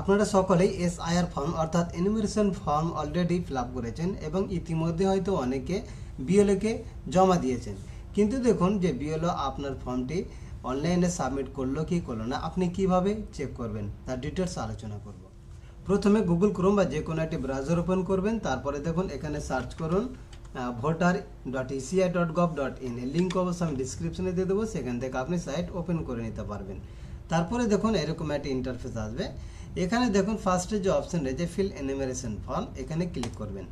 আপনারা সকলেই S IR form অর্থাৎ enumeration form already fill up করেছেন এবং ইতিমধ্যে হয়তো অনেকে বিএলওকে জমা দিয়েছেন। কিন্তু দেখুন যে বিএলও আপনার ফর্মটি অনলাইনে সাবমিট করল কি করল না, আপনি কীভাবে চেক করবেন? তার ডিটেলস আলোচনা করব। প্রথমে গুগল ক্রোম বা যে কোনো একটি ব্রাউজার ওপেন করবেন, তারপরে দেখুন এখানে সার্চ করুন voter dot ECI dot gov dot in এর লিঙ্ক অবশ্য আমি ডিসক্রিপশনে দিয়ে দেবো, সেখান থেকে আপনি সাইট ওপেন করে নিতে পারবেন। তারপরে দেখুন এরকম একটা ইন্টারফেস আসবে। এখানে দেখুন ফার্স্টে যে অপশন রয়েছে ফিল এনিমেরেশন ফর্ম এখানে ক্লিক করবেন।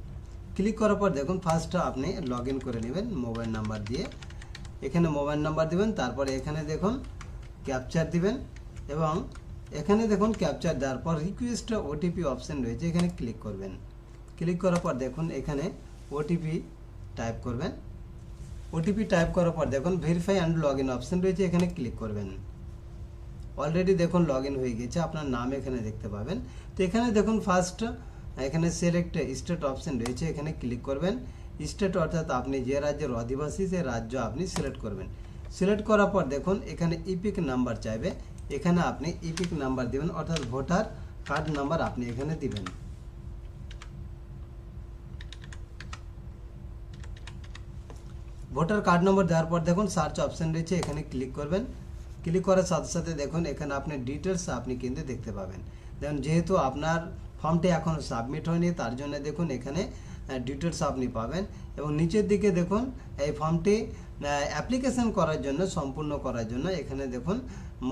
ক্লিক করার পর দেখুন ফার্স্টটা আপনি লগ করে নেবেন মোবাইল নাম্বার দিয়ে। এখানে মোবাইল নাম্বার দিবেন, তারপরে এখানে দেখুন ক্যাপচার দিবেন এবং এখানে দেখুন ক্যাপচার দেওয়ার পর রিকোয়েস্ট ওটিপি অপশান রয়েছে, এখানে ক্লিক করবেন। ক্লিক করার পর দেখুন এখানে ওটিপি টাইপ করবেন। ওটিপি টাইপ করার পর দেখুন verify and log in option রয়েছে, এখানে ক্লিক করবেন। অলরেডি দেখুন লগ হয়ে গেছে, আপনার নাম এখানে দেখতে পাবেন। তো এখানে দেখুন ফার্স্ট এখানে সিলেক্ট স্টেট অপশন রয়েছে, এখানে ক্লিক করবেন। স্টেট অর্থাৎ আপনি যে রাজ্যের অধিবাসী সে রাজ্য আপনি সিলেক্ট করবেন। সিলেক্ট করার পর দেখুন, এখানে ইপিক নাম্বার চাইবে। এখানে আপনি ইপিক নাম্বার দিবেন, অর্থাৎ ভোটার কার্ড নাম্বার আপনি এখানে দিবেন। ভোটার কার্ড নম্বর দেওয়ার পর দেখুন সার্চ অপশন রয়েছে, এখানে ক্লিক করবেন। ক্লিক করার সাথে সাথে দেখুন, এখানে আপনি ডিটেলস আপনি কিন্তু দেখতে পাবেন। দেখুন, যেহেতু আপনার ফর্মটি এখন সাবমিট হয়নি, তার জন্য দেখুন, এখানে ডিটেলস আপনি পাবেন। এবং নিচের দিকে দেখুন, এই ফর্মটি অ্যাপ্লিকেশন করার জন্য, সম্পূর্ণ করার জন্য এখানে দেখুন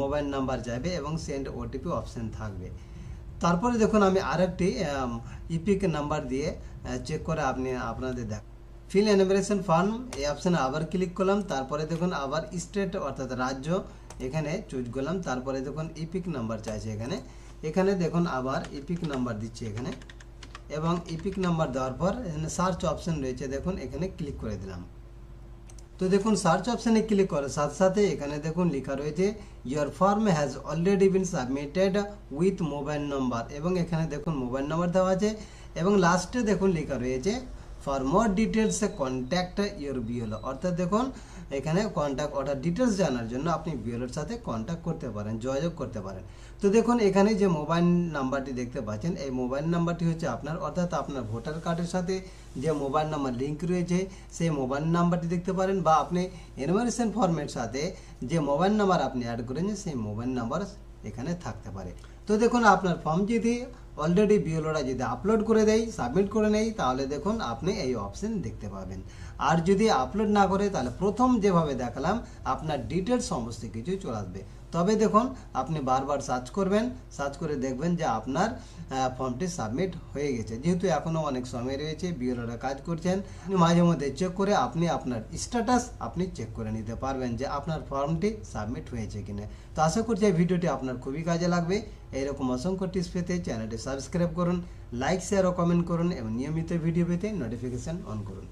মোবাইল নাম্বার যাবে এবং সেন্ড ওটিপি অপশন থাকবে। তারপরে দেখুন, আমি আরেকটি ইপিক নাম্বার দিয়ে চেক করে আপনি আপনাদের দেখ ফিল এনিমেশন ফার্ম এই অপশানে আবার ক্লিক করলাম, তারপরে দেখুন আবার স্টেট অর্থাৎ রাজ্য, এখানে চুজ করলাম, তারপরে দেখুন ইপিক নাম্বার চাইছে এখানে। এখানে দেখুন আবার ইপিক নাম্বার দিচ্ছি এখানে। এবং ইপিক নাম্বার দেওয়ার পর এখানে সার্চ অপশান রয়েছে, দেখুন এখানে ক্লিক করে দিলাম। তো দেখুন সার্চ অপশানে ক্লিক করার সাথে সাথে এখানে দেখুন লেখা রয়েছে your form has already been submitted with mobile number এবং এখানে দেখুন মোবাইল নাম্বার দেওয়া আছে। এবং লাস্টে দেখুন লেখা রয়েছে for more details contact your BLO অর্থাৎ দেখুন, এখানে কন্ট্যাক্ট অর্ডার ডিটেলস জানার জন্য আপনি বিএলওর সাথে কন্ট্যাক্ট করতে পারেন, যোগাযোগ করতে পারেন। তো দেখুন, এখানে যে মোবাইল নাম্বারটি দেখতে পাচ্ছেন, এই মোবাইল নাম্বারটি হচ্ছে আপনার, অর্থাৎ আপনার ভোটার কার্ডের সাথে যে মোবাইল নাম্বার লিঙ্ক রয়েছে, সেই মোবাইল নাম্বারটি দেখতে পারেন বা আপনি এনভারেশন ফর্মের সাথে যে মোবাইল নাম্বার আপনি অ্যাড করেছেন, সেই মোবাইল নাম্বার এখানে থাকতে পারে। তো দেখুন, আপনার ফর্ম যদি অলরেডি বিএলওরা যদি আপলোড করে দেয় সাবমিট করে নেয়, তাহলে দেখুন আপনি এই অপশন দেখতে পাবেন। আর যদি আপলোড না করে, তাহলে প্রথম যেভাবে দেখালাম, আপনার ডিটেলস সমস্ত কিছু চলে আসবে। তবে দেখুন, আপনি বারবার সার্চ করবেন সার্চ করে দেখবেন যে আপনার ফর্মটি সাবমিট হয়ে গেছে। যেহেতু এখনও অনেক সময় রয়েছে বিএলওরা কাজ করছেন মাঝে মধ্যে চেক করে আপনি আপনার স্ট্যাটাস আপনি চেক করে নিতে পারবেন যে আপনার ফর্মটি সাবমিট হয়েছে কিনা। তো আশা করছি এই ভিডিওটি আপনার খুবই কাজে লাগবে। এইরকম অসংখ্য টিপস পেতে চ্যানেলটি সাবস্ক্রাইব করুন লাইক শেয়ার ও কমেন্ট করুন এবং নিয়মিত ভিডিও পেতে নোটিফিকেশান অন করুন।